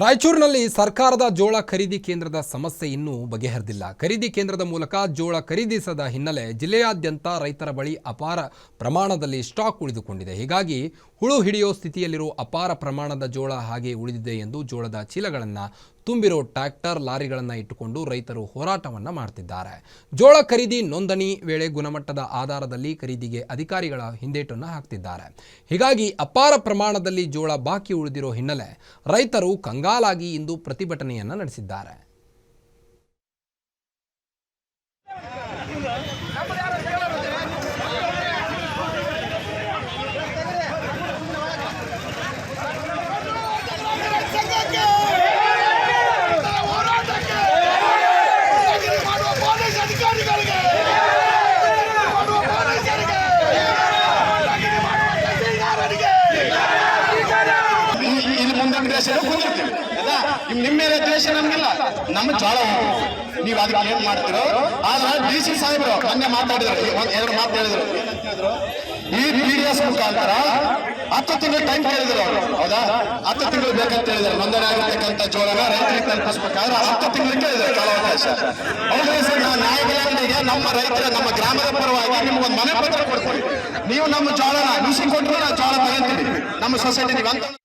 ರಾಯಚೂರಿನಲ್ಲಿ ಸರ್ಕಾರದ ಜೋಳ ಖರೀದಿ ಕೇಂದ್ರದ ಸಮಸ್ಯೆ ಇನ್ನೂ ಬಗೆಹರಿದಿಲ್ಲ. ಖರೀದಿ ಕೇಂದ್ರದ ಮೂಲಕ ಜೋಳ ಖರೀದಿಸದ ಹಿನ್ನೆಲೆ ಜಿಲ್ಲೆಯಾದ್ಯಂತ ರೈತರ ಬಳಿ ಅಪಾರ ಪ್ರಮಾಣದಲ್ಲಿ ಸ್ಟಾಕ್ ಉಳಿದುಕೊಂಡಿದೆ. ಹೀಗಾಗಿ ಹುಳು ಹಿಡಿಯೋ ಸ್ಥಿತಿಯಲ್ಲಿರೋ ಅಪಾರ ಪ್ರಮಾಣದ ಜೋಳ ಹಾಗೆ ಉಳಿದಿದೆ ಎಂದು ಜೋಳದ ಚೀಲಗಳನ್ನು ತುಂಬಿರೋ ಟ್ರ್ಯಾಕ್ಟರ್ ಲಾರಿಗಳನ್ನು ಇಟ್ಟುಕೊಂಡು ರೈತರು ಹೋರಾಟವನ್ನು ಮಾಡ್ತಿದ್ದಾರೆ. ಜೋಳ ಖರೀದಿ ನೋಂದಣಿ ವೇಳೆ ಗುಣಮಟ್ಟದ ಆಧಾರದಲ್ಲಿ ಖರೀದಿಗೆ ಅಧಿಕಾರಿಗಳ ಹಿಂದೇಟನ್ನು ಹಾಕ್ತಿದ್ದಾರೆ. ಹೀಗಾಗಿ ಅಪಾರ ಪ್ರಮಾಣದಲ್ಲಿ ಜೋಳ ಬಾಕಿ ಉಳಿದಿರೋ ಹಿನ್ನೆಲೆ ರೈತರು ಕಂಗಾಲಾಗಿ ಇಂದು ಪ್ರತಿಭಟನೆಯನ್ನು ನಡೆಸಿದ್ದಾರೆ. ನಿಮ್ಮ ಮೇಲೆ ದ್ವೇಷ ನಮ್ಗಿಲ್ಲ. ನಮ್ಮ ಜ್ವಾಳ. ನೀವ್ ಅದಕ್ಕೆ ಏನ್ ಮಾಡ್ತಿರೋ? ಆದ್ರೆ ಡಿ ಸಿ ಸಾಹೇಬರು ಮೊನ್ನೆ ಮಾತಾಡಿದ್ರು. ಎರಡು ಮಾತು ಹೇಳಿದ್ರು? ಈ ಪಿ ಡಿ ಎಸ್ ಮುಖಾಂತರ ಹತ್ತು ತಿಂಗಳು ಟೈಮ್ ಕೇಳಿದ್ರು ಅವರು. ಹೌದಾ? ಹತ್ತು ತಿಂಗಳು ಬೇಕಂತ ಹೇಳಿದ್ರು. ನೋಂದಣಿ ಆಗಿರ್ತಕ್ಕಂಥ ಜೋಳನ ರೈತರಿಗೆ ತಲುಪಿಸ್ಬೇಕಾದ್ರೆ ಹತ್ತು ತಿಂಗಳು ಕೇಳಿದ್ರು ಕಾಲಾವಕಾಶ ಹೌದು ಸರ್, ನಾವು ನ್ಯಾಯಬೆಲೆಂಬರಿಗೆ ನಮ್ಮ ರೈತರ, ನಮ್ಮ ಗ್ರಾಮದ ಪರವಾಗಿ ನಿಮ್ಗೊಂದು ಮನೆ ಪತ್ರ ಕೊಡ್ತೀವಿ. ನೀವು ನಮ್ಮ ಜೋಳನ ಬಿಸಿ ಕೊಟ್ಟರು ನಾವು ಜೋಳ ತಗೊಂತೀವಿ ನಮ್ಮ ಸೊಸೈಟಿ ನೀವು